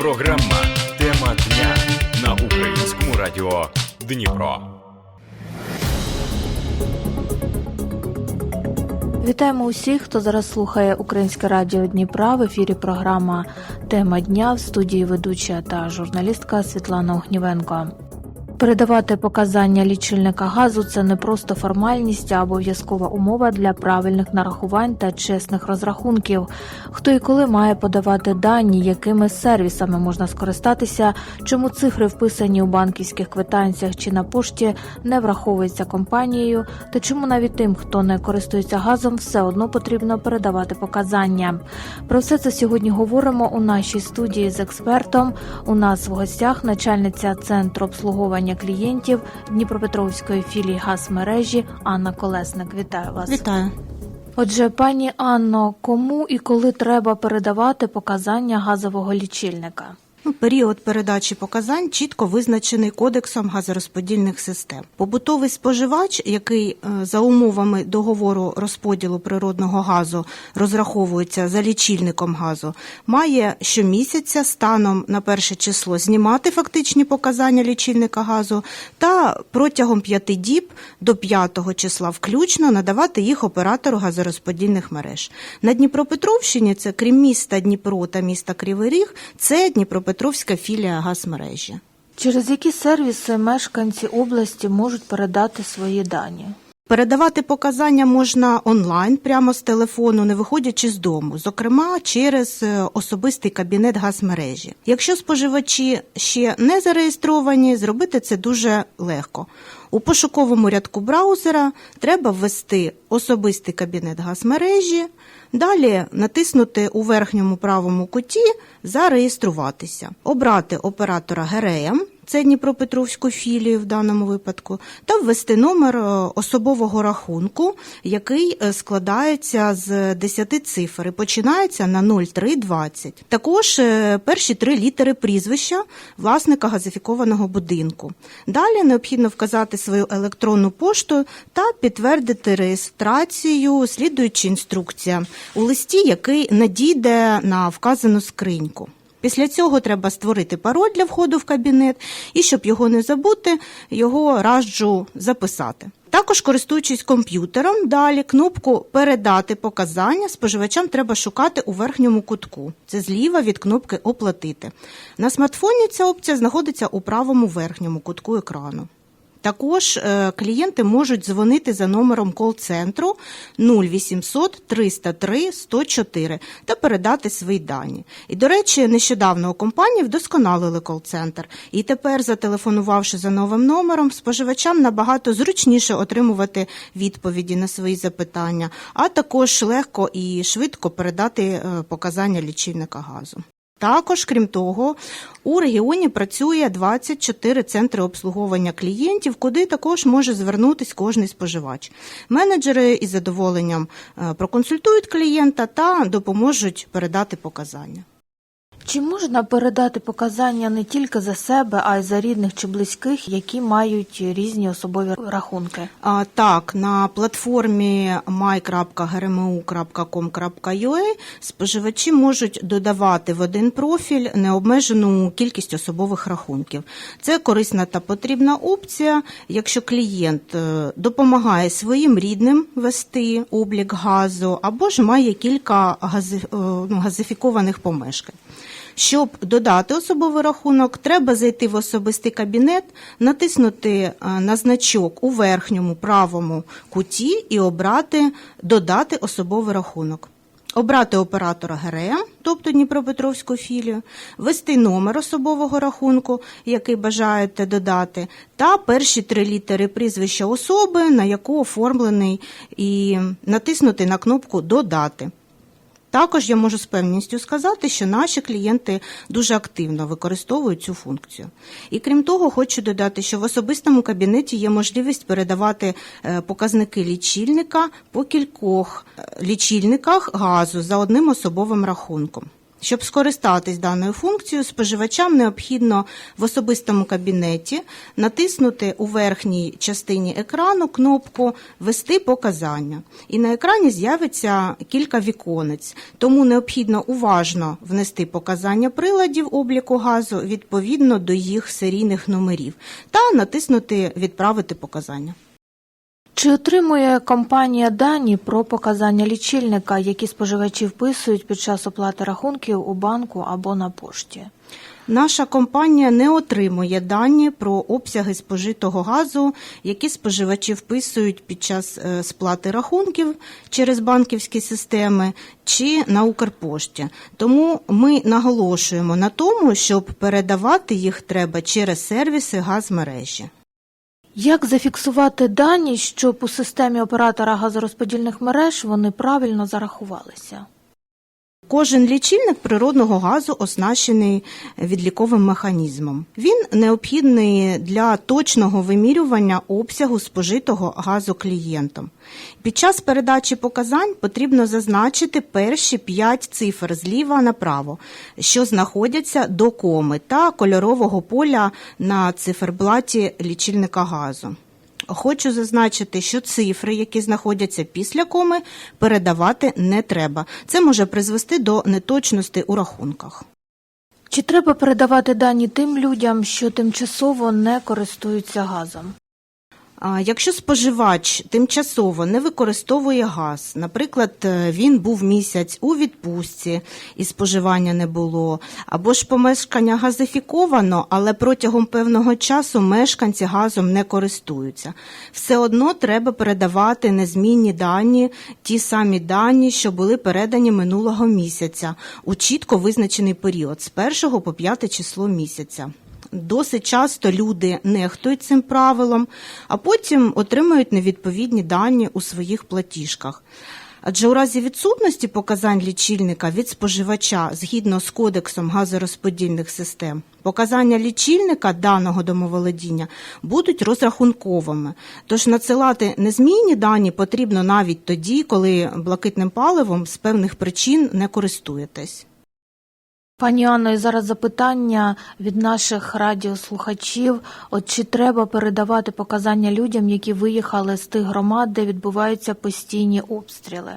Програма Тема дня на українському радіо Дніпро. Вітаємо усіх, хто зараз слухає Українське радіо Дніпра. В ефірі програма Тема дня в студії ведуча та журналістка Світлана Огнівенко. Передавати показання лічильника газу це не просто формальність, а обов'язкова умова для правильних нарахувань та чесних розрахунків. Хто і коли має подавати дані, якими сервісами можна скористатися, чому цифри вписані у банківських квитанціях чи на пошті не враховуються компанією, та чому навіть тим, хто не користується газом, все одно потрібно передавати показання. Про все це сьогодні говоримо у нашій студії з експертом. У нас в гостях начальниця центру обслуговування клієнтів Дніпропетровської філії газмережі Анна Колесник. Вітаю вас. Вітаю. Отже, пані Анно, кому і коли треба передавати показання газового лічильника? Ну, Період передачі показань чітко визначений кодексом газорозподільних систем. Побутовий споживач, який е, за умовами договору розподілу природного газу розраховується за лічильником газу, має щомісяця станом на перше число знімати фактичні показання лічильника газу та протягом п'яти діб до п'ятого числа включно надавати їх оператору газорозподільних мереж. На Дніпропетровщині це крім міста Дніпро та міста Кривий Ріг, це Дніпропетровська філія газмережі. Через які сервіси мешканці області можуть передати свої дані? Передавати показання можна онлайн прямо з телефону, не виходячи з дому, зокрема через е, особистий кабінет газмережі. Якщо споживачі ще не зареєстровані, зробити це дуже легко. У пошуковому рядку браузера треба ввести особистий кабінет газмережі, далі натиснути у верхньому правому куті Зареєструватися, обрати оператора ГРМ, це Дніпропетровську філію в даному випадку, та ввести номер е, особового рахунку, який е, складається з 10 цифр і починається на 0320. Також е, перші три літери прізвища власника газифікованого будинку. Далі необхідно вказати свою електронну пошту та підтвердити реєстрацію, слідуючи інструкція у листі, який надійде на вказану скриньку. Після цього треба створити пароль для входу в кабінет, і щоб його не забути, його раджу записати. Також, користуючись комп'ютером, далі кнопку Передати показання споживачам треба шукати у верхньому кутку. Це зліва від кнопки Оплатити. На смартфоні ця опція знаходиться у правому верхньому кутку екрану. Також е, клієнти можуть дзвонити за номером кол-центру 0800 303 104 та передати свої дані. І, до речі, нещодавно у компанії вдосконалили кол-центр. І тепер, зателефонувавши за новим номером, споживачам набагато зручніше отримувати відповіді на свої запитання, а також легко і швидко передати е, показання лічильника газу. Також, крім того, у регіоні працює 24 центри обслуговування клієнтів, куди також може звернутися кожний споживач. Менеджери із задоволенням е, проконсультують клієнта та допоможуть передати показання. Чи можна передати показання не тільки за себе, а й за рідних чи близьких, які мають різні особові рахунки? А, так, на платформі my.grmu.com.ua споживачі можуть додавати в один профіль необмежену кількість особових рахунків. Це корисна та потрібна опція, якщо клієнт е, допомагає своїм рідним вести облік газу або ж має кілька е, ну, газифікованих помешкань. Щоб додати особовий рахунок, треба зайти в особистий кабінет, натиснути е, на значок у верхньому правому куті і обрати Додати особовий рахунок. Обрати оператора ГРМ, тобто Дніпропетровську філію, ввести номер особового рахунку, який бажаєте додати, та перші три літери прізвища особи, на яку оформлений, і натиснути на кнопку Додати. Також я можу з певністю сказати, що наші клієнти дуже активно використовують цю функцію. І крім того, хочу додати, що в особистому кабінеті є можливість передавати е, показники лічильника по кількох е, лічильниках газу за одним особовим рахунком. Щоб скористатись даною функцією, споживачам необхідно в особистому кабінеті натиснути у верхній частині екрану кнопку Ввести показання. І на екрані з'явиться кілька віконець, тому необхідно уважно внести показання приладів обліку газу відповідно до їх серійних номерів та натиснути Відправити показання. Чи отримує компанія дані про показання лічильника, які споживачі вписують під час оплати рахунків у банку або на пошті? Наша компанія не отримує дані про обсяги спожитого газу, які споживачі вписують під час е, сплати рахунків через банківські системи чи на Укрпошті. Тому ми наголошуємо на тому, щоб передавати їх треба через сервіси газмережі. Як зафіксувати дані, щоб у системі оператора газорозподільних мереж вони правильно зарахувалися? Кожен лічильник природного газу оснащений відліковим механізмом. Він необхідний для точного вимірювання обсягу спожитого газу клієнтом. Під час передачі показань потрібно зазначити перші п'ять цифр зліва направо, що знаходяться до коми та кольорового поля на циферблаті лічильника газу. Хочу зазначити, що цифри, які знаходяться після коми, передавати не треба. Це може призвести до неточності у рахунках. Чи треба передавати дані тим людям, що тимчасово не користуються газом? Якщо споживач тимчасово не використовує газ, наприклад, е, він був місяць у відпустці і споживання не було, або ж помешкання газифіковано, але протягом певного часу мешканці газом не користуються, все одно треба передавати незмінні дані, ті самі дані, що були передані минулого місяця у чітко визначений період з 1 по 5 число місяця. Досить часто люди нехтують цим правилом, а потім отримують невідповідні дані у своїх платіжках. Адже у разі відсутності показань лічильника від споживача згідно з кодексом газорозподільних систем, показання лічильника даного домоволодіння будуть розрахунковими. Тож надсилати незмінні дані потрібно навіть тоді, коли блакитним паливом з певних причин не користуєтесь. Пані Анно, і зараз запитання від наших радіослухачів. От чи треба передавати показання людям, які виїхали з тих громад, де відбуваються постійні обстріли?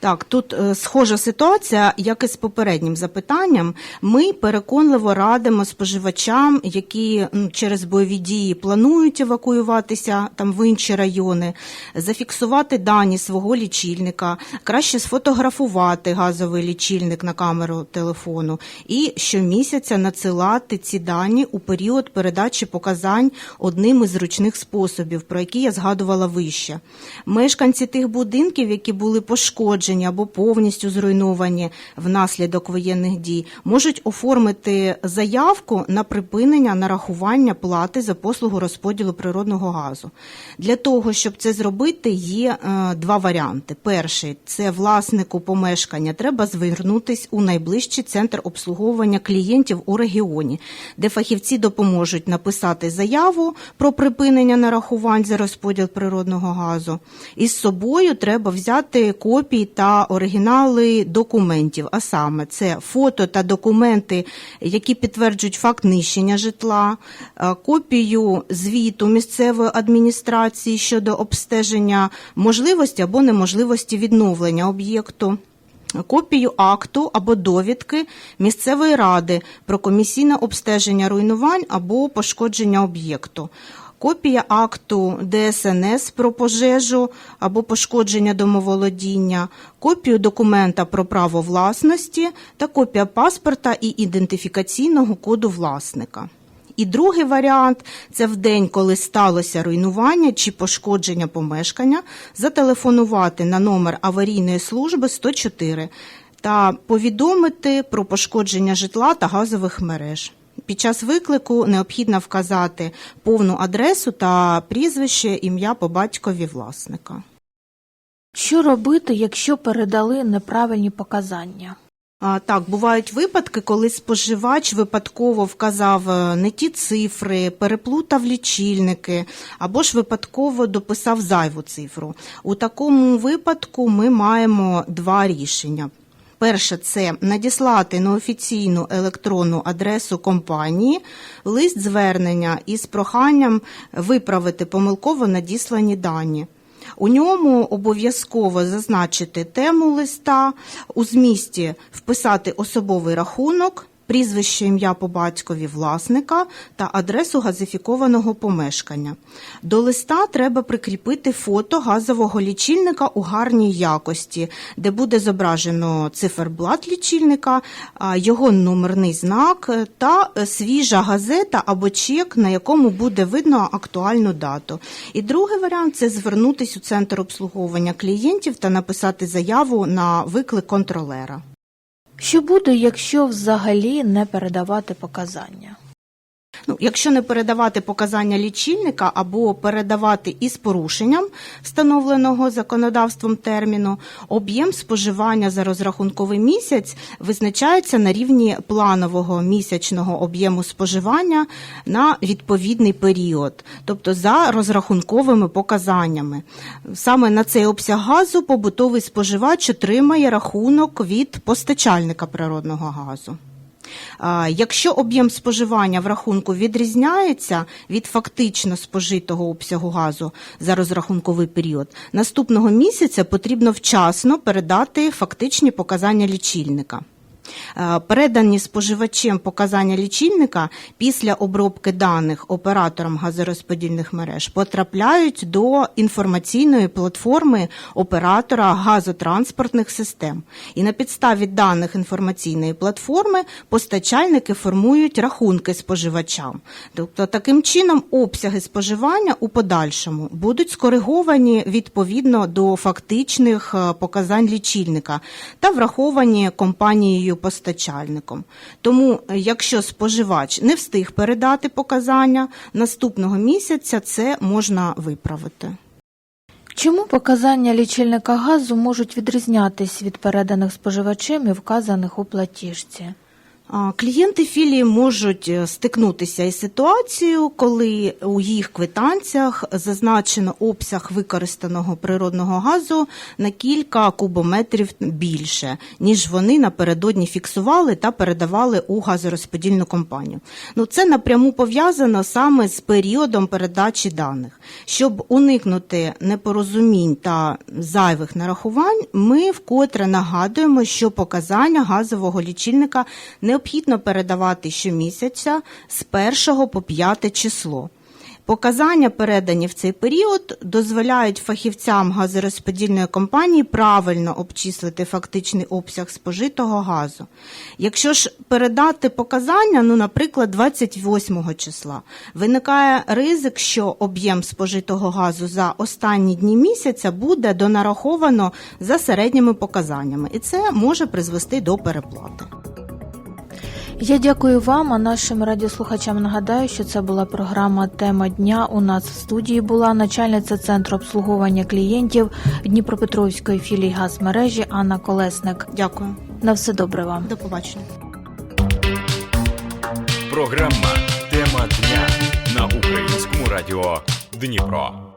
Так, тут е, схожа ситуація, як і з попереднім запитанням. Ми переконливо радимо споживачам, які через бойові дії планують евакуюватися там в інші райони, зафіксувати дані свого лічильника, краще сфотографувати газовий лічильник на камеру телефону і щомісяця надсилати ці дані у період передачі показань одним із зручних способів, про які я згадувала вище. Мешканці тих будинків, які були пошкоджені або повністю зруйновані внаслідок воєнних дій, можуть оформити заявку на припинення нарахування плати за послугу розподілу природного газу. Для того, щоб це зробити, є е, два варіанти. Перший це власнику помешкання треба звернутись у найближчий центр обслуговування клієнтів у регіоні, де фахівці допоможуть написати заяву про припинення нарахувань за розподіл природного газу. Із собою треба взяти копії та оригінали документів, а саме це фото та документи, які підтверджують факт нищення житла, е, копію звіту місцевої адміністрації щодо обстеження можливості або неможливості відновлення об'єкту. Копію акту або довідки місцевої ради про комісійне обстеження руйнувань або пошкодження об'єкту. Копія акту ДСНС про пожежу або пошкодження домоволодіння, копію документа про право власності та копія паспорта і ідентифікаційного коду власника. І другий варіант це в день, коли сталося руйнування чи пошкодження помешкання, зателефонувати на номер аварійної служби 104 та повідомити про пошкодження житла та газових мереж. Під час виклику необхідно вказати повну адресу та прізвище, ім'я по батькові власника. Що робити, якщо передали неправильні показання? А, Так, бувають випадки, коли споживач випадково вказав е, не ті цифри, переплутав лічильники або ж випадково дописав зайву цифру. У такому випадку ми маємо два рішення. Перше це надіслати на офіційну електронну адресу компанії лист звернення із проханням виправити помилково надіслані дані. У ньому обов'язково зазначити тему листа, у змісті вписати особовий рахунок, прізвище ім'я по батькові власника та адресу газифікованого помешкання. До листа треба прикріпити фото газового лічильника у гарній якості, де буде зображено циферблат лічильника, його номерний знак е, та е, свіжа газета або чек, на якому буде видно актуальну дату. І другий варіант це звернутися у центр обслуговування клієнтів та написати заяву на виклик контролера. Що буде, якщо взагалі не передавати показання? Ну, якщо не передавати показання лічильника або передавати із порушенням встановленого законодавством терміну, об'єм споживання за розрахунковий місяць визначається на рівні планового місячного об'єму споживання на відповідний період, тобто за розрахунковими показаннями. Саме на цей обсяг газу побутовий споживач отримає рахунок від постачальника природного газу. Якщо об'єм споживання в рахунку відрізняється від фактично спожитого обсягу газу за розрахунковий період, наступного місяця потрібно вчасно передати фактичні показання лічильника. Е, Передані споживачем показання лічильника після обробки даних оператором газорозподільних мереж потрапляють до інформаційної платформи оператора газотранспортних систем. І на підставі даних інформаційної платформи постачальники формують рахунки споживачам. Тобто таким чином обсяги споживання у подальшому будуть скориговані відповідно до фактичних е, показань лічильника та враховані компанією постачальником. Тому, е, якщо споживач не встиг передати показання, наступного місяця це можна виправити. Чому показання лічильника газу можуть відрізнятись від переданих споживачем і вказаних у платіжці? Клієнти філії можуть е, стикнутися із ситуацією, коли у їх квитанціях зазначено обсяг використаного природного газу на кілька кубометрів більше, ніж вони напередодні фіксували та передавали у газорозподільну компанію. Ну, це напряму пов'язано саме з періодом передачі даних. Щоб уникнути непорозумінь та зайвих нарахувань, ми вкотре нагадуємо, що показання газового лічильника необхідно передавати щомісяця з 1 по 5 число. Показання, передані в цей період, дозволяють фахівцям газорозподільної компанії правильно обчислити фактичний обсяг спожитого газу. Якщо ж передати показання, ну, наприклад, 28 числа, виникає ризик, що об'єм спожитого газу за останні дні місяця буде донараховано за середніми показаннями, і це може призвести до переплати. Я дякую вам, а нашим радіослухачам нагадаю, що це була програма Тема дня. У нас в студії була начальниця центру обслуговування клієнтів Дніпропетровської філії газмережі Анна Колесник. Дякую, На все добре вам. до побачення. Програма Тема дня на українському радіо Дніпро.